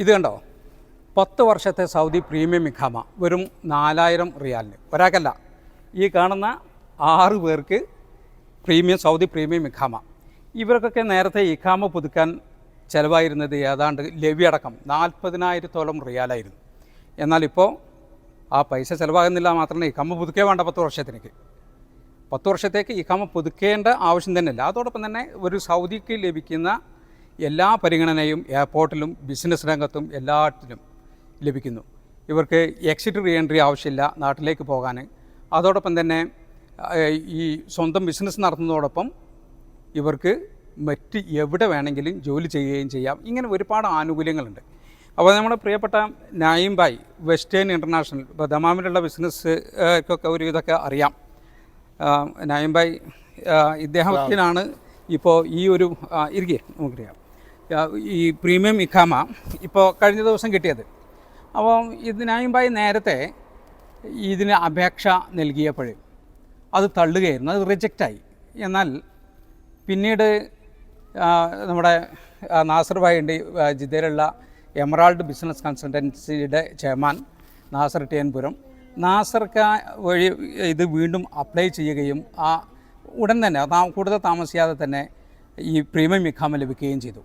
ഇത് കണ്ടോ? പത്ത് വർഷത്തെ സൗദി പ്രീമിയം ഇഖാമ വെറും നാലായിരം റിയാലിന്. ഒരാൾക്കല്ല ഈ കാണുന്ന ആറ് പേർക്ക് പ്രീമിയം സൗദി പ്രീമിയം ഇഖാമ. ഇവർക്കൊക്കെ നേരത്തെ ഇഖാമ പുതുക്കാൻ ചിലവായിരുന്നത് ഏതാണ്ട് ലവി അടക്കം നാൽപ്പതിനായിരത്തോളം റിയാലായിരുന്നു. എന്നാൽ ഇപ്പോൾ ആ പൈസ ചിലവാകുന്നില്ല മാത്രമല്ല ഇഖാമ പുതുക്കേ വേണ്ട പത്ത് വർഷത്തിനേക്ക്. പത്ത് വർഷത്തേക്ക് ഇഖാമ പുതുക്കേണ്ട ആവശ്യം തന്നെ ഇല്ല അതോടൊപ്പം തന്നെ ഒരു സൗദിക്ക് ലഭിക്കുന്ന എല്ലാ പരിഗണനയും എയർപോർട്ടിലും ബിസിനസ് രംഗത്തും എല്ലാത്തിലും ലഭിക്കുന്നു. ഇവർക്ക് എക്സിറ്റ് റീ എൻട്രി ആവശ്യമില്ല നാട്ടിലേക്ക് പോകാൻ. അതോടൊപ്പം തന്നെ ഈ സ്വന്തം ബിസിനസ് നടത്തുന്നതോടൊപ്പം ഇവർക്ക് മറ്റ് എവിടെ വേണമെങ്കിലും ജോലി ചെയ്യുകയും ചെയ്യാം. ഇങ്ങനെ ഒരുപാട് ആനുകൂല്യങ്ങളുണ്ട്. അപ്പോൾ നമ്മുടെ പ്രിയപ്പെട്ട നായിംബായ് വെസ്റ്റേൺ ഇന്റർനാഷണൽ ഇപ്പോൾ ദമാമിലുള്ള ബിസിനസ്സൊക്കെ ഒരു ഇതൊക്കെ അറിയാം. നായിംബായ് ഇദ്ദേഹത്തിനാണ് ഇപ്പോൾ ഈ ഒരു ഇരിക്കുക ഇരിക്കെ നമുക്കറിയാം. ഈ പ്രീമിയം ഇഖാമ ഇപ്പോൾ കഴിഞ്ഞ ദിവസം കിട്ടിയത്. അപ്പോൾ ഇതിനായുമ്പായി നായിം നേരത്തെ ഇതിന് അപേക്ഷ നൽകിയപ്പോൾ അത് തള്ളുകയായിരുന്നു അത് റിജക്റ്റായി. എന്നാൽ പിന്നീട് നമ്മുടെ നാസർ ഭായിന്റെ ജിദ്ദയിലുള്ള എമറാൾഡ് ബിസിനസ് കൺസൾട്ടൻസിയുടെ ചെയർമാൻ നാസർ ടിയൻപുരം നാസർക്ക് വഴി ഇത് വീണ്ടും അപ്ലൈ ചെയ്യുകയും ആ ഉടൻ തന്നെ കൂടുതൽ താമസിയാതെ തന്നെ ഈ പ്രീമിയം ഇഖാമ ലഭിക്കുകയും ചെയ്തു.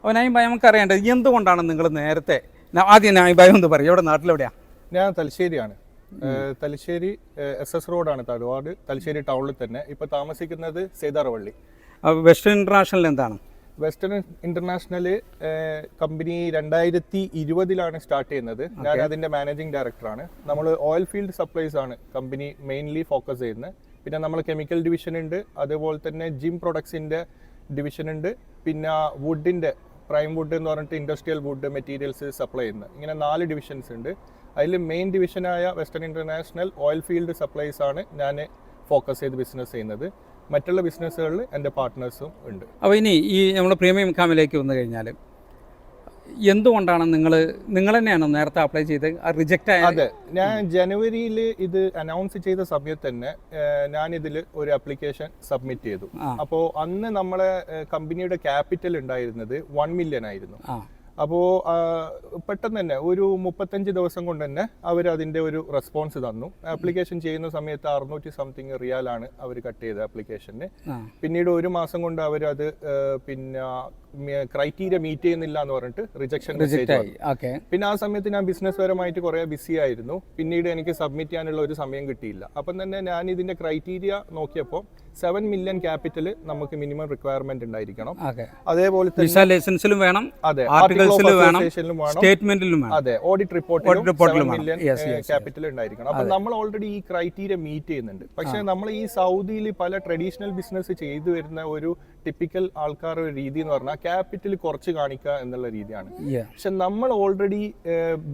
അപ്പോൾ ഞാൻ നമുക്കറിയേണ്ടത് എന്തുകൊണ്ടാണ് നിങ്ങൾ നേരത്തെ ആദ്യം ഭയം ഒന്ന് പറയും ഇവിടെ നാട്ടിലെവിടെയാണ് ഞാൻ തലശ്ശേരിയാണ്. തലശ്ശേരി എസ് എസ് റോഡാണ് തടവാട് തലശ്ശേരി ടൗണിൽ തന്നെ. ഇപ്പൊ താമസിക്കുന്നത് സേതാറവള്ളി വെസ്റ്റേൺ ഇന്റർനാഷണൽ എന്താണ്? വെസ്റ്റേൺ ഇന്റർനാഷണൽ കമ്പനി രണ്ടായിരത്തി ഇരുപതിലാണ് സ്റ്റാർട്ട് ചെയ്യുന്നത്. ഞാൻ അതിന്റെ മാനേജിംഗ് ഡയറക്ടറാണ്. നമ്മൾ ഓയിൽ ഫീൽഡ് സപ്ലൈസ് ആണ് കമ്പനി മെയിൻലി ഫോക്കസ് ചെയ്യുന്നത്. പിന്നെ നമ്മൾ കെമിക്കൽ ഡിവിഷൻ ഉണ്ട് അതുപോലെ തന്നെ ജിം പ്രൊഡക്ട്സിന്റെ ഡിവിഷൻ ഉണ്ട് പിന്നെ വുഡിന്റെ പ്രൈം വുഡ് എന്ന് പറഞ്ഞിട്ട് ഇൻഡസ്ട്രിയൽ വുഡ് മെറ്റീരിയൽസ് സപ്ലൈ ചെയ്യുന്നത് ഇങ്ങനെ നാല് ഡിവിഷൻസ് ഉണ്ട്. അതിൽ main ഡിവിഷനായ western international oil field supplies ആണ് ഞാൻ ഫോക്കസ് ചെയ്ത് ബിസിനസ് ചെയ്യുന്നത്. മറ്റുള്ള ബിസിനസ്സുകളിൽ എന്റെ പാർട്ട്നേഴ്സും ഉണ്ട്. അപ്പോൾ ഇനി ഈ നമ്മുടെ പ്രീമിയം കാമിലേക്ക് വന്നു കഴിഞ്ഞാൽ എന്തുകൊണ്ടാണ് നിങ്ങൾ നിങ്ങൾ തന്നെയാണ് നേരത്തെ അപ്ലൈ ചെയ്ത് റിജക്റ്റ് ആയത്? അതെ ഞാൻ ജനുവരിയിൽ ഇത് അനൗൺസ് ചെയ്ത സമയത്ത് തന്നെ ഞാൻ ഇതിൽ ഒരു അപ്ലിക്കേഷൻ സബ്മിറ്റ് ചെയ്തു. അപ്പോ അപ്പോൾ അന്ന് നമ്മളെ കമ്പനിയുടെ ക്യാപിറ്റൽ ഉണ്ടായിരുന്നത് വൺ മില്യൺ ആയിരുന്നു. അപ്പോ അപ്പോൾ പെട്ടെന്ന് തന്നെ ഒരു മുപ്പത്തഞ്ച് ദിവസം കൊണ്ട് തന്നെ അവർ അതിന്റെ ഒരു റെസ്പോൺസ് തന്നു. ആപ്ലിക്കേഷൻ ചെയ്യുന്ന സമയത്ത് അറുന്നൂറ്റി സംതിങ് റിയാലാണ് അവർ കട്ട് ചെയ്ത ആപ്ലിക്കേഷന് പിന്നീട് ഒരു മാസം കൊണ്ട് അവർ അത് പിന്നെ ക്രൈറ്റീരിയ മീറ്റ് ചെയ്യുന്നില്ല എന്ന് പറഞ്ഞിട്ട് റിജക്ഷൻ മെസ്സേജ് പിന്നെ ആ സമയത്ത് ഞാൻ ബിസിനസ് പരമായിട്ട് കുറേ ബിസി ആയിരുന്നു. പിന്നീട് എനിക്ക് സബ്മിറ്റ് ചെയ്യാനുള്ള ഒരു സമയം കിട്ടിയില്ല. അപ്പം തന്നെ ഞാൻ ഇതിന്റെ ക്രൈറ്റീരിയ നോക്കിയപ്പോൾ സെവൻ മില്യൺ ക്യാപിറ്റൽ നമുക്ക് മിനിമം റിക്വയർമെന്റ് ഉണ്ടായിരിക്കണം. അതേപോലെ വിസ ലൈസൻസിലും വേണം അതെ ആർട്ടിക്കിൾസിലും വേണം സ്റ്റേറ്റ്മെന്റിലും അതെ ഓഡിറ്റ് റിപ്പോർട്ടിലും മില്യൺ. ക്യാപിറ്റൽ ഉണ്ടായിരിക്കണം. അപ്പൊ നമ്മൾ ഓൾറെഡി ഈ ക്രൈറ്റീരിയ മീറ്റ് ചെയ്യുന്നുണ്ട്. പക്ഷെ നമ്മൾ ഈ സൗദിയിൽ പല ട്രഡീഷണൽ ബിസിനസ് ചെയ്തു വരുന്ന ഒരു ടിപ്പിക്കൽ ആൾക്കാരുടെ രീതി എന്ന് പറഞ്ഞാൽ ക്യാപിറ്റൽ കുറച്ച് കാണിക്കുക എന്നുള്ള രീതിയാണ്. പക്ഷെ നമ്മൾ ഓൾറെഡി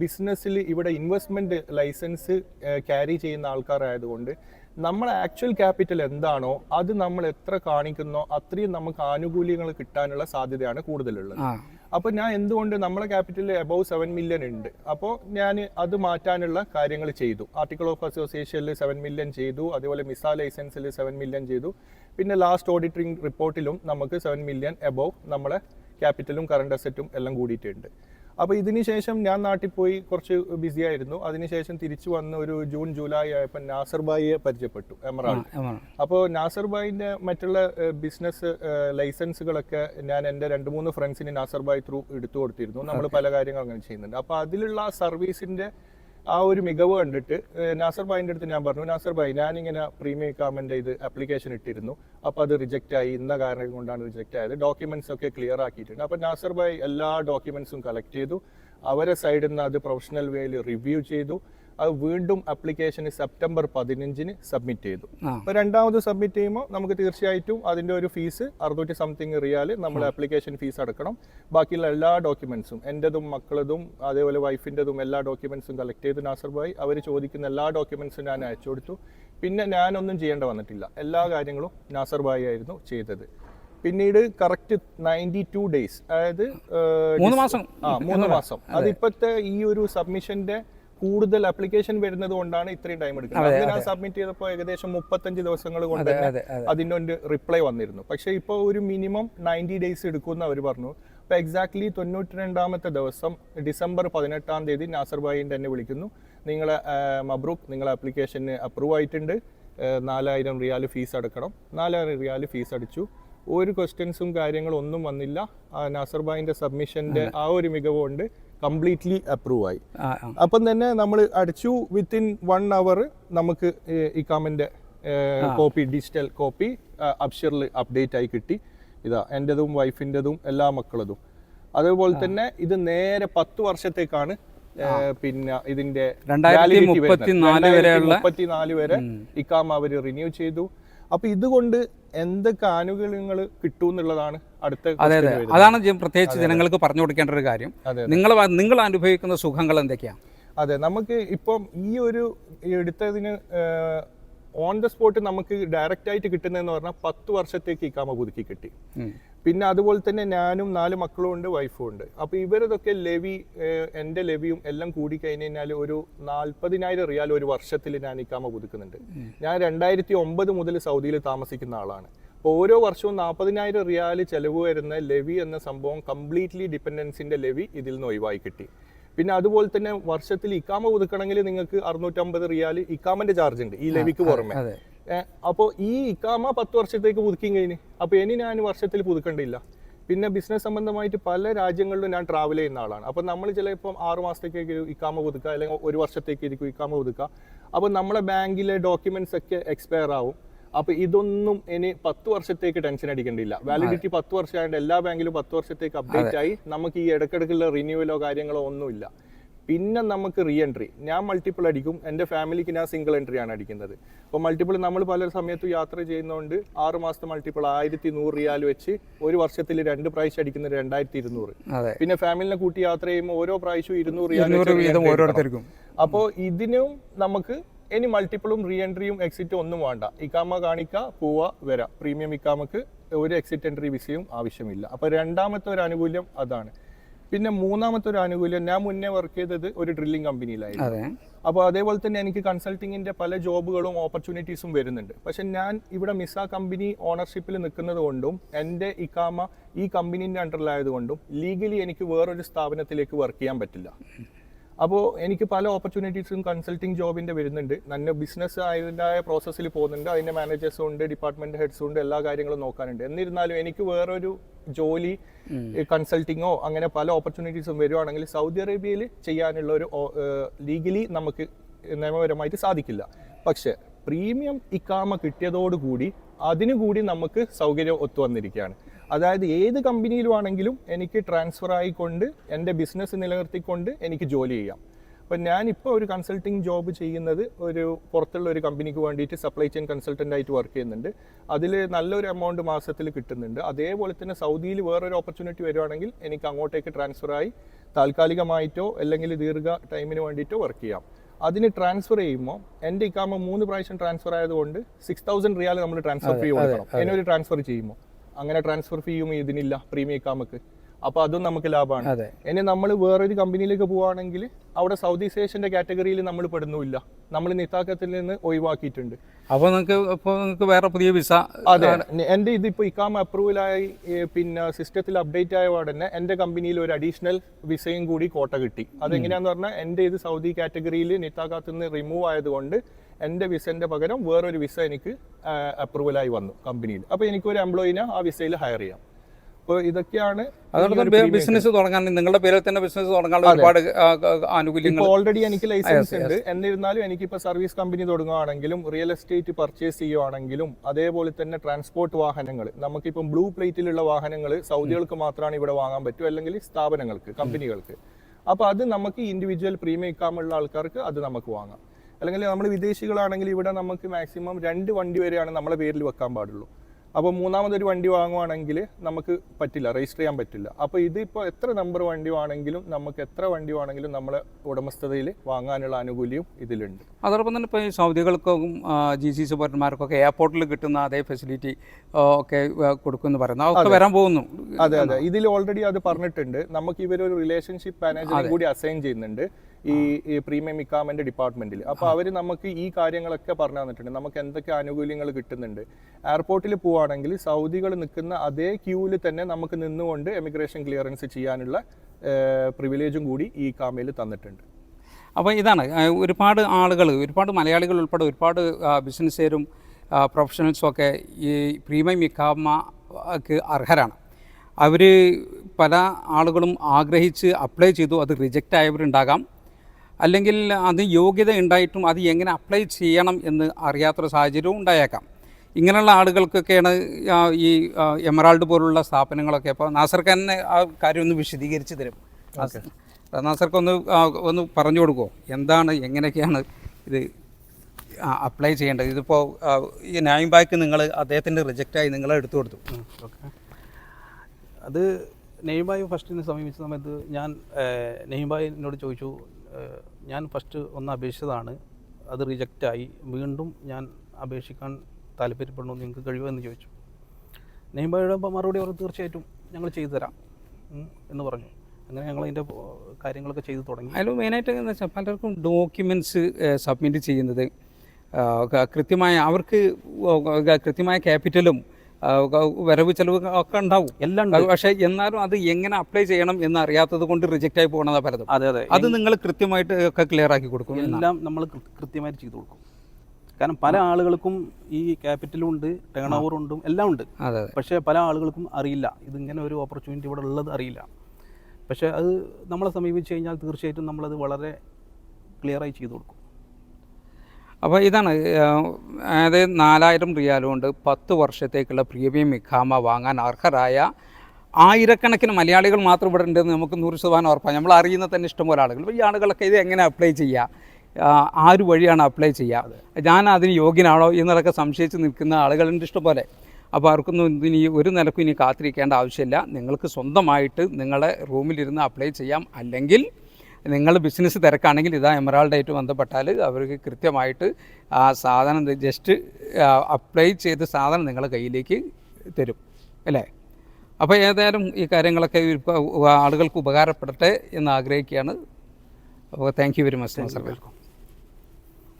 ബിസിനസ്സിൽ ഇവിടെ ഇൻവെസ്റ്റ്മെന്റ് ലൈസൻസ് ക്യാരി ചെയ്യുന്ന ആൾക്കാരായതുകൊണ്ട് നമ്മൾ ആക്ച്വൽ ക്യാപിറ്റൽ എന്താണോ അത് നമ്മൾ എത്ര കാണിക്കുന്നോ അത്രയും നമുക്ക് ആനുകൂല്യങ്ങൾ കിട്ടാനുള്ള സാധ്യതയാണ് കൂടുതലുള്ളത്. അപ്പൊ അപ്പോൾ ഞാൻ എന്തുകൊണ്ട് നമ്മളെ ക്യാപിറ്റൽ അബവ് സെവൻ മില്യൺ ഉണ്ട്. അപ്പോൾ ഞാൻ അത് മാറ്റാനുള്ള കാര്യങ്ങൾ ചെയ്തു. ആർട്ടിക്കിൾ ഓഫ് അസോസിയേഷനിൽ സെവൻ മില്യൺ ചെയ്തു. അതേപോലെ മിസ ലൈസൻസിൽ സെവൻ മില്യൺ ചെയ്തു. പിന്നെ ലാസ്റ്റ് ഓഡിറ്റിംഗ് റിപ്പോർട്ടിലും നമുക്ക് സെവൻ മില്യൺ എബോവ് നമ്മളെ ക്യാപിറ്റലും കറണ്ട് അസറ്റും എല്ലാം കൂടിയിട്ടുണ്ട്. അപ്പോൾ ഇതിന് ശേഷം ഞാൻ നാട്ടിൽ പോയി കുറച്ച് ബിസി ആയിരുന്നു. അതിനുശേഷം തിരിച്ചു വന്ന ഒരു ജൂൺ ജൂലൈ ആയപ്പോൾ നാസർ ബായിയെ പരിചയപ്പെട്ടു എമറാൾഡ്. അപ്പോൾ നാസർ ബായിന്റെ മറ്റുള്ള ബിസിനസ് ലൈസൻസുകളൊക്കെ ഞാൻ എന്റെ രണ്ട് മൂന്ന് ഫ്രണ്ട്സിന് നാസർ ബായ് ത്രൂ എടുത്തു കൊടുത്തിരുന്നു. നമ്മൾ പല കാര്യങ്ങളും അങ്ങനെ ചെയ്യുന്നുണ്ട്. അപ്പോൾ അതിലുള്ള സർവീസിന്റെ ആ ഒരു മികവ് കണ്ടിട്ട് നാസർ ഭായിന്റെ അടുത്ത് ഞാൻ പറഞ്ഞു നാസർ ഭായി ഞാനിങ്ങനെ പ്രീമിയം കമന്റ് ഇത് ആപ്ലിക്കേഷൻ ഇട്ടിരുന്നു. അപ്പോൾ അത് റിജക്റ്റ് ആയി. ഇന്ന കാരണം കൊണ്ടാണ് റിജക്റ്റ് ആയത്. ഡോക്യുമെന്റ്സ് ഒക്കെ ക്ലിയർ ആക്കിയിട്ടുണ്ട്. അപ്പോൾ നാസർ ഭായി എല്ലാ ഡോക്യുമെന്റ്സും കളക്ട് ചെയ്തു. അവരെ സൈഡിൽ നിന്ന് അത് പ്രൊഫഷണൽ വേയിൽ റിവ്യൂ ചെയ്തു. അത് വീണ്ടും അപ്ലിക്കേഷന് സെപ്റ്റംബർ പതിനഞ്ചിന് സബ്മിറ്റ് ചെയ്തു. അപ്പൊ അപ്പോൾ രണ്ടാമത് സബ്മിറ്റ് ചെയ്യുമ്പോൾ നമുക്ക് തീർച്ചയായിട്ടും അതിന്റെ ഒരു ഫീസ് അറുന്നൂറ്റി സംതിങ് റിയാൽ നമ്മൾ ആപ്ലിക്കേഷൻ ഫീസ് അടക്കണം. ബാക്കിയുള്ള എല്ലാ ഡോക്യുമെന്റ്സും എന്റെതും മക്കളതും അതേപോലെ വൈഫിന്റെതും എല്ലാ ഡോക്യുമെന്റ്സും കളക്ട് ചെയ്ത് നാസർ ഭായി അവർ ചോദിക്കുന്ന എല്ലാ ഡോക്യുമെന്റ്സും ഞാൻ അയച്ചു കൊടുത്തു. പിന്നെ ഞാനൊന്നും ചെയ്യേണ്ട വന്നിട്ടില്ല. എല്ലാ കാര്യങ്ങളും നാസർ ഭായി ആയിരുന്നു ചെയ്തത്. പിന്നീട് കറക്റ്റ് നയന്റി ടു ഡേയ്സ് അതായത് മൂന്ന് മാസം. ആ മൂന്ന് മാസം. അത്. ഇപ്പോഴത്തെ ഈ ഒരു സബ്മിഷന്റെ കൂടുതൽ അപ്ലിക്കേഷൻ വരുന്നത് കൊണ്ടാണ് ഇത്രയും ടൈം എടുക്കുന്നത്. ഞാൻ സബ്മിറ്റ് ചെയ്തപ്പോൾ ഏകദേശം മുപ്പത്തഞ്ച് ദിവസങ്ങൾ കൊണ്ട് തന്നെ അതെ അതെ. അതിന്റെ ഒരു റിപ്ലൈ വന്നിരുന്നു. പക്ഷേ ഇപ്പോൾ ഒരു മിനിമം നയന്റി ഡേയ്സ് എടുക്കുമെന്ന് അവർ പറഞ്ഞു. അപ്പോൾ എക്സാക്ട്ലി തൊണ്ണൂറ്റി രണ്ടാമത്തെ ദിവസം ഡിസംബർ പതിനെട്ടാം തീയതി നാസർ ഭായിന്റെ എന്നെ വിളിക്കുന്നു. നിങ്ങളെ മബ്രൂക്ക് നിങ്ങളെ ആപ്ലിക്കേഷന് അപ്രൂവ് ആയിട്ടുണ്ട്. നാലായിരം റിയാൽ ഫീസ് അടക്കണം. നാലായിരം റിയാൽ ഫീസ് അടിച്ചു. ഒരു ക്വസ്റ്റ്യൻസും കാര്യങ്ങളും ഒന്നും വന്നില്ല. നാസർ ഭായിന്റെ സബ്മിഷന്റെ ആ ഒരു മികവ് കൊണ്ട് കംപ്ലീറ്റ്ലി അപ്രൂവ് ആയി. അപ്പം തന്നെ നമ്മൾ അടിച്ചു വിത്തിൻ വൺ അവർ നമുക്ക് ഈ ഇക്കാമിന്റെ കോപ്പി ഡിജിറ്റൽ കോപ്പി അപ്ഷറിൽ അപ്ഡേറ്റ് ആയി കിട്ടി. ഇതാ എന്റെതും വൈഫിന്റെതും എല്ലാ മക്കളതും. അതേപോലെ തന്നെ ഇത് നേരെ പത്ത് വർഷത്തേക്കാണ് പിന്നെ ഇതിന്റെ മുപ്പത്തിനാല് വരെ ഇക്കാമ അവർ റിന്യൂ ചെയ്തു. അപ്പൊ ഇതുകൊണ്ട് എന്തൊക്കെ ആനുകൂല്യങ്ങൾ കിട്ടും എന്നുള്ളതാണ് അടുത്ത അതെ അതെ. അതാണ് പ്രത്യേകിച്ച് ജനങ്ങൾക്ക് പറഞ്ഞു കൊടുക്കേണ്ട ഒരു കാര്യം നിങ്ങൾ നിങ്ങൾ അനുഭവിക്കുന്ന സുഖങ്ങൾ എന്തൊക്കെയാണ്? അതെ നമുക്ക് ഇപ്പം ഈ ഒരു എടുത്തതിന് ഓൺ ദ സ്പോട്ട് നമുക്ക് ഡയറക്റ്റ് ആയിട്ട് കിട്ടുന്നതെന്ന് പറഞ്ഞാൽ പത്ത് വർഷത്തേക്ക് ഇക്കാമ പുതുക്കി കിട്ടി. പിന്നെ അതുപോലെ തന്നെ ഞാനും നാല് മക്കളും ഉണ്ട് വൈഫും ഉണ്ട്. അപ്പൊ ഇവരതൊക്കെ ലെവി എന്റെ എന്റെ ലെവിയും എല്ലാം കൂടി കഴിഞ്ഞ് കഴിഞ്ഞാൽ ഒരു നാൽപ്പതിനായിരം റിയാൽ ഒരു വർഷത്തിൽ ഞാൻ ഇക്കാമ പുതുക്കുന്നുണ്ട്. ഞാൻ രണ്ടായിരത്തി ഒമ്പത് മുതൽ സൗദിയിൽ താമസിക്കുന്ന ആളാണ്. അപ്പോൾ ഓരോ വർഷവും നാൽപ്പതിനായിരം റിയാൽ ചെലവ് വരുന്ന ലെവി എന്ന സംഭവം കംപ്ലീറ്റ്ലി ഡിപ്പെൻഡൻസിന്റെ ലെവി ഇതിൽ നിന്ന് ഒഴിവായി കിട്ടി. പിന്നെ അതുപോലെ തന്നെ വർഷത്തിൽ ഇക്കാമ പുതുക്കണമെങ്കിൽ നിങ്ങൾക്ക് അറുന്നൂറ്റമ്പത് റിയാൽ ഇക്കാമന്റെ ചാർജ് ഉണ്ട് ഈ ലെവിക്ക് പുറമെ. അപ്പോൾ ഈ ഇക്കാമ പത്ത് വർഷത്തേക്ക് പുതുക്കിയും കഴിഞ്ഞ്. അപ്പോൾ ഇനി ഞാൻ വർഷത്തിൽ പുതുക്കേണ്ടില്ല പിന്നെ ബിസിനസ് സംബന്ധമായിട്ട് പല രാജ്യങ്ങളിലും ഞാൻ ട്രാവൽ ചെയ്യുന്ന ആളാണ്. അപ്പോൾ നമ്മൾ ചിലപ്പം ആറ് മാസത്തേക്ക് ഇക്കാമ പുതുക്കുക അല്ലെങ്കിൽ ഒരു വർഷത്തേക്ക് ഇരിക്കും ഇക്കാമ പുതുക്കുക. അപ്പോൾ നമ്മളെ ബാങ്കിലെ ഡോക്യുമെന്റ്സ് ഒക്കെ എക്സ്പയർ ആവും. അപ്പോൾ ഇതൊന്നും ഇനി പത്ത് വർഷത്തേക്ക് ടെൻഷൻ അടിക്കേണ്ടില്ല വാലിഡിറ്റി പത്ത് വർഷമായിട്ട് എല്ലാ ബാങ്കിലും പത്ത് വർഷത്തേക്ക് അപ്ഡേറ്റ് ആയി. നമുക്ക് ഈ ഇടക്കിടക്കുള്ള റിന്യൂവലോ കാര്യങ്ങളോ ഒന്നുമില്ല. പിന്നെ നമുക്ക് റീ എൻട്രി ഞാൻ മൾട്ടിപ്പിൾ അടിക്കും. എന്റെ ഫാമിലിക്ക് ഞാൻ സിംഗിൾ എൻട്രി ആണ് അടിക്കുന്നത്. അപ്പോൾ മൾട്ടിപ്പിൾ നമ്മൾ പല സമയത്തും യാത്ര ചെയ്യുന്നതുകൊണ്ട് ആറ് മാസത്തെ മൾട്ടിപ്പിൾ ആയിരത്തി നൂറ് റിയാൽ വെച്ച് ഒരു വർഷത്തിൽ രണ്ട് പ്രാവശ്യം അടിക്കുന്നത് രണ്ടായിരത്തി ഇരുന്നൂറ് പിന്നെ ഫാമിലിനെ കൂട്ടി യാത്ര ചെയ്യുമ്പോൾ ഓരോ പ്രാവശ്യവും ഇരുന്നൂറ് റിയാൽ അപ്പോൾ ഇതിനും നമുക്ക് ഇനി മൾട്ടിപ്പിളും റീ എൻട്രിയും എക്സിറ്റും ഒന്നും വേണ്ട. ഇക്കാമ കാണിക്ക പോവുക വരാം. പ്രീമിയം ഇക്കാമക്ക് ഒരു എക്സിറ്റ് എൻട്രി വിസയും ആവശ്യമില്ല. അപ്പോൾ രണ്ടാമത്തെ ഒരു ആനുകൂല്യം അതാണ്. പിന്നെ മൂന്നാമത്തെ ഒരു ആനുകൂല്യം ഞാൻ മുന്നേ വർക്ക് ചെയ്തത് ഒരു ഡ്രില്ലിംഗ് കമ്പനിയിലായിരുന്നു അപ്പോൾ അതേപോലെ തന്നെ എനിക്ക് കൺസൾട്ടിങ്ങിന്റെ പല ജോബുകളും ഓപ്പർച്യൂണിറ്റീസും വരുന്നുണ്ട്. പക്ഷെ ഞാൻ ഇവിടെ മിസ കമ്പനി ഓണർഷിപ്പിൽ നിൽക്കുന്നത് കൊണ്ടും എന്റെ ഇക്കാമ ഈ കമ്പനീന്റെ അണ്ടറിലായതുകൊണ്ടും ലീഗലി എനിക്ക് വേറൊരു സ്ഥാപനത്തിലേക്ക് വർക്ക് ചെയ്യാൻ പറ്റില്ല. അപ്പോൾ എനിക്ക് പല ഓപ്പർച്യൂണിറ്റീസും കൺസൾട്ടിങ് ജോബിന്റെ വരുന്നുണ്ട്. നല്ല ബിസിനസ് അതിന്റെതായ പ്രോസസ്സിൽ പോകുന്നുണ്ട്. അതിന്റെ മാനേജേഴ്സും ഉണ്ട് ഡിപ്പാർട്ട്മെന്റ് ഹെഡ്സും ഉണ്ട് എല്ലാ കാര്യങ്ങളും നോക്കാനുണ്ട്. എന്നിരുന്നാലും എനിക്ക് വേറൊരു ജോലി കൺസൾട്ടിങ്ങോ അങ്ങനെ പല ഓപ്പർച്യൂണിറ്റീസും വരുവാണെങ്കിൽ സൗദി അറേബ്യയിൽ ചെയ്യാനുള്ള ഒരു ലീഗലി നമുക്ക് നിയമപരമായിട്ട് സാധിക്കില്ല. പക്ഷേ പ്രീമിയം ഇക്കാമ കിട്ടിയതോടുകൂടി അതിനുകൂടി നമുക്ക് സൗകര്യം ഒത്തു വന്നിരിക്കുകയാണ്. അതായത് ഏത് കമ്പനിയിലുമാണെങ്കിലും എനിക്ക് ട്രാൻസ്ഫർ ആയിക്കൊണ്ട് എന്റെ ബിസിനസ് നിലനിർത്തിക്കൊണ്ട് എനിക്ക് ജോലി ചെയ്യാം. അപ്പം ഞാനിപ്പോൾ ഒരു കൺസൾട്ടിങ് ജോബ് ചെയ്യുന്നത് ഒരു പുറത്തുള്ള ഒരു കമ്പനിക്ക് വേണ്ടിയിട്ട് സപ്ലൈ ചെയിൻ കൺസൾട്ടന്റ് ആയിട്ട് വർക്ക് ചെയ്യുന്നുണ്ട്. അതിൽ നല്ലൊരു എമൗണ്ട് മാസത്തിൽ കിട്ടുന്നുണ്ട്. അതേപോലെ തന്നെ സൗദിയിൽ വേറൊരു ഓപ്പർച്യൂണിറ്റി വരുവാണെങ്കിൽ എനിക്ക് അങ്ങോട്ടേക്ക് ട്രാൻസ്ഫർ ആയി താൽക്കാലികമായിട്ടോ അല്ലെങ്കിൽ ദീർഘ ടൈമിന് വേണ്ടിയിട്ടോ വർക്ക് ചെയ്യാം. അതിന് ട്രാൻസ്ഫർ ചെയ്യുമ്പോൾ എന്റെ ഇക്കാമ മൂന്ന് പ്രാവശ്യം ട്രാൻസ്ഫർ ആയതുകൊണ്ട് സിക്സ് തൗസൻഡ് റിയാൽ നമ്മൾ ട്രാൻസ്ഫർ ഫീ കൊടുക്കണം. എന്നെ ഒരു ട്രാൻസ്ഫർ ചെയ്യുമ്പോൾ അങ്ങനെ ട്രാൻസ്ഫർ ഫീയും ഇതിനില്ല പ്രീമിയം കാമക്ക് അപ്പോൾ അതും നമുക്ക് ലാഭമാണ്. ഇനി നമ്മൾ വേറൊരു കമ്പനിയിലേക്ക് പോവുകയാണെങ്കിൽ അവിടെ സൗത്ത് ഈസ്റ്റ് ഏഷ്യന്റെ കാറ്റഗറിയിൽ നമ്മൾ പെടുന്നുമില്ല. നമ്മൾ നിത്താക്കത്തിൽ നിന്ന് ഒഴിവാക്കിയിട്ടുണ്ട്. അപ്പോൾ നിങ്ങൾക്ക് ഇപ്പോൾ നിങ്ങൾക്ക് വേറെ പുതിയ വിസ അതെ. എന്റെ ഇതിപ്പോൾ ഇക്കാമ അപ്രൂവലായി ആയി പിന്നെ സിസ്റ്റത്തിൽ അപ്ഡേറ്റ് ആയ ഉടനെ എന്റെ കമ്പനിയിൽ ഒരു അഡീഷണൽ വിസയും കൂടി കോട്ട കിട്ടി. അതെങ്ങനെയാന്ന് പറഞ്ഞാൽ എന്റെ ഇത് സൗദി കാറ്റഗറിയിൽ നിത്താക്കത്തിൽ നിന്ന് റിമൂവ് ആയതുകൊണ്ട് എന്റെ വിസന്റെ പകരം വേറൊരു വിസ എനിക്ക് അപ്രൂവലായി വന്നു കമ്പനിയിൽ. അപ്പോൾ എനിക്ക് ഒരു എംപ്ലോയിനെ ആ വിസയിൽ ഹയർ ചെയ്യാം. അപ്പോൾ ഇതൊക്കെയാണ് അതോടൊപ്പം ബിസിനസ് തുടങ്ങാൻ നിങ്ങളുടെ പേരിൽ തന്നെ ബിസിനസ് തുടങ്ങാനുള്ള ഒരുപാട് ആനുകൂല്യങ്ങൾ. ഓൾറെഡി എനിക്ക് ലൈസൻസ് ഉണ്ട്. എന്നിരുന്നാലും എനിക്കിപ്പോൾ സർവീസ് കമ്പനി തുടങ്ങുകയാണെങ്കിലും റിയൽ എസ്റ്റേറ്റ് പർച്ചേസ് ചെയ്യുകയാണെങ്കിലും അതേപോലെ തന്നെ ട്രാൻസ്പോർട്ട് വാഹനങ്ങൾ നമുക്കിപ്പം ബ്ലൂ പ്ലേറ്റിലുള്ള വാഹനങ്ങൾ സൗദികൾക്ക് മാത്രമാണ് ഇവിടെ വാങ്ങാൻ പറ്റും അല്ലെങ്കിൽ സ്ഥാപനങ്ങൾക്ക് കമ്പനികൾക്ക് അപ്പോൾ അത് നമുക്ക് ഇൻഡിവിജ്വൽ പ്രീമിയം ഇക്കാമുള്ള ആൾക്കാർക്ക് അത് നമുക്ക് വാങ്ങാം. അല്ലെങ്കിൽ നമ്മൾ വിദേശികളാണെങ്കിൽ ഇവിടെ നമുക്ക് മാക്സിമം രണ്ട് വണ്ടി വരെയാണ് നമ്മളെ പേരിൽ വെക്കാൻ പാടുള്ളൂ. അപ്പോൾ മൂന്നാമതൊരു വണ്ടി വാങ്ങുവാണെങ്കിൽ നമുക്ക് പറ്റില്ല രജിസ്റ്റർ ചെയ്യാൻ പറ്റില്ല. അപ്പോൾ ഇതിപ്പോൾ എത്ര നമ്പർ വണ്ടി വേണമെങ്കിലും നമുക്ക് എത്ര വണ്ടി വേണമെങ്കിലും നമ്മളെ ഉടമസ്ഥതയിൽ വാങ്ങാനുള്ള ആനുകൂല്യം ഇതിലുണ്ട്. അതോടൊപ്പം തന്നെ ഇപ്പോൾ ഈ സൗദികൾക്കും ജി സി സി പൗരന്മാർക്കൊക്കെ എയർപോർട്ടിൽ കിട്ടുന്ന അതേ ഫെസിലിറ്റി ഒക്കെ കൊടുക്കുമെന്ന് പറയുന്നു. അതൊക്കെ വരാൻ പോകുന്നു. അതെ അതെ. ഇതിൽ ഓൾറെഡി അത് പറഞ്ഞിട്ടുണ്ട്. നമുക്ക് ഇവരൊരു റിലേഷൻഷിപ്പ് മാനേജർ കൂടി അസൈൻ ചെയ്യുന്നുണ്ട്. ഈ പ്രീമിയം ഇക്കാമന്റെ ഡിപ്പാർട്ട്മെന്റിൽ അപ്പോൾ അവർ നമുക്ക് ഈ കാര്യങ്ങളൊക്കെ പറഞ്ഞു തന്നിട്ടുണ്ട്. നമുക്ക് എന്തൊക്കെ ആനുകൂല്യങ്ങൾ കിട്ടുന്നുണ്ട്. എയർപോർട്ടിൽ പോവാണെങ്കിൽ സൗദികൾ നിൽക്കുന്ന അതേ ക്യൂവിൽ തന്നെ നമുക്ക് നിന്നുകൊണ്ട് എമിഗ്രേഷൻ ക്ലിയറൻസ് ചെയ്യാനുള്ള പ്രിവിലേജും കൂടി ഈ കാമയിൽ തന്നിട്ടുണ്ട്. അപ്പോൾ ഇതാണ് ഒരുപാട് ആളുകൾ ഒരുപാട് മലയാളികൾ ഉൾപ്പെടെ ഒരുപാട് ബിസിനസ്സുകാരും പ്രൊഫഷണൽസും ഒക്കെ ഈ പ്രീമിയം ഇക്കാമക്ക് അർഹരാണ്. അവർ പല ആളുകളും ആഗ്രഹിച്ച് അപ്ലൈ ചെയ്തു അത് റിജക്റ്റ് ആയവരുണ്ടാകാം. അല്ലെങ്കിൽ അത് യോഗ്യത ഉണ്ടായിട്ടും അത് എങ്ങനെ അപ്ലൈ ചെയ്യണം എന്ന് അറിയാത്തൊരു സാഹചര്യവും ഉണ്ടായേക്കാം. ഇങ്ങനെയുള്ള ആളുകൾക്കൊക്കെയാണ് ഈ എമറാൾഡ് പോലുള്ള സ്ഥാപനങ്ങളൊക്കെ അപ്പോൾ നാസർക്ക് തന്നെ ആ കാര്യം ഒന്ന് വിശദീകരിച്ച് തരും. നാസർക്ക് ഒന്ന് ഒന്ന് പറഞ്ഞു കൊടുക്കുമോ എന്താണ് എങ്ങനെയൊക്കെയാണ് ഇത് അപ്ലൈ ചെയ്യേണ്ടത്? ഇതിപ്പോൾ ഈ നായം ബാക്ക് നിങ്ങൾ അദ്ദേഹത്തിന്റെ റിജക്റ്റായി നിങ്ങൾ എടുത്തു കൊടുത്തു. ഓക്കെ. അത് നെയ്ബായി ഫസ്റ്റിനെ സമീപിച്ച സമയത്ത് ഞാൻ നെയ്ബായി എന്നോട് ചോദിച്ചു ഞാൻ ഫസ്റ്റ് ഒന്ന് അപേക്ഷിച്ചതാണ്. അത് റിജക്റ്റായി വീണ്ടും ഞാൻ അപേക്ഷിക്കാൻ താല്പര്യപ്പെടുന്നു. നിങ്ങൾക്ക് കഴിയുമോ എന്ന് ചോദിച്ചു. നെയ്ബായുടെ മറുപടി പറഞ്ഞു തീർച്ചയായിട്ടും ഞങ്ങൾ ചെയ്തു തരാം എന്ന് പറഞ്ഞു. അങ്ങനെ ഞങ്ങൾ അതിന്റെ കാര്യങ്ങളൊക്കെ ചെയ്തു തുടങ്ങി. അതിൽ മെയിനായിട്ട് എന്ന് വെച്ചാൽ പലർക്കും ഡോക്യുമെന്റ്സ് സബ്മിറ്റ് ചെയ്യുന്നത് കൃത്യമായ അവർക്ക് കൃത്യമായ ക്യാപിറ്റലും വരവ് ചെലവ് ഒക്കെ ഉണ്ടാവും. എല്ലാം. പക്ഷേ എന്നാലും അത് എങ്ങനെ അപ്ലൈ ചെയ്യണം എന്ന് അറിയാത്തത് കൊണ്ട് റിജക്റ്റ് ആയി പോകണതാണ് പലതും. അതെ അതെ. അത് നിങ്ങൾ കൃത്യമായിട്ട് ഒക്കെ ക്ലിയർ ആക്കി കൊടുക്കും എല്ലാം നമ്മൾ കൃത്യമായിട്ട് ചെയ്തു കൊടുക്കും. കാരണം പല ആളുകൾക്കും ഈ ക്യാപിറ്റലും ഉണ്ട് ടേൺ ഓവർ ഉണ്ട് എല്ലാം ഉണ്ട്. പക്ഷേ പല ആളുകൾക്കും അറിയില്ല. ഇതിങ്ങനെ ഒരു ഓപ്പർച്യൂണിറ്റി ഇവിടെ ഉള്ളത് അറിയില്ല. പക്ഷേ അത് നമ്മളെ സമീപിച്ച് കഴിഞ്ഞാൽ തീർച്ചയായിട്ടും നമ്മളത് വളരെ ക്ലിയറായി ചെയ്തു കൊടുക്കും. അപ്പോൾ ഇതാണ് അതായത് നാലായിരം റിയാൽ കൊണ്ട് പത്ത് വർഷത്തേക്കുള്ള പ്രീമിയം ഇഖാമ വാങ്ങാൻ അർഹരായ ആയിരക്കണക്കിന് മലയാളികൾ മാത്രം ഇവിടെ ഉണ്ടെന്ന് നമുക്ക് നൂറ് ശതമാനം ഉറപ്പാണ്. നമ്മൾ അറിയുന്ന തന്നെ ഇഷ്ടംപോലെ ആളുകൾ. ഈ ആളുകളൊക്കെ ഇത് എങ്ങനെ അപ്ലൈ ചെയ്യുക ആര് വഴിയാണ് അപ്ലൈ ചെയ്യുക ഞാൻ അതിന് യോഗ്യനാണോ എന്നതൊക്കെ സംശയിച്ച് നിൽക്കുന്ന ആളുകളുണ്ട് ഇഷ്ടംപോലെ അപ്പോൾ അവർക്കൊന്നും ഇതിന് ഈ ഒരു നിലക്കും ഇനി കാത്തിരിക്കേണ്ട ആവശ്യമില്ല. നിങ്ങൾക്ക് സ്വന്തമായിട്ട് നിങ്ങളുടെ റൂമിലിരുന്ന് അപ്ലൈ ചെയ്യാം. അല്ലെങ്കിൽ നിങ്ങൾ ബിസിനസ് തിരക്കാണെങ്കിൽ ഇതാ എമറാൾഡായിട്ട് ബന്ധപ്പെട്ടാൽ അവർക്ക് കൃത്യമായിട്ട് ആ സാധനം ജസ്റ്റ് അപ്ലൈ ചെയ്ത് സാധനം നിങ്ങളുടെ കയ്യിലേക്ക് തരും. അല്ലേ? അപ്പോൾ ഏതായാലും ഈ കാര്യങ്ങളൊക്കെ ആളുകൾക്ക് ഉപകാരപ്പെടട്ടെ എന്ന് ആഗ്രഹിക്കുകയാണ്. അപ്പോൾ thank you very much sir welcome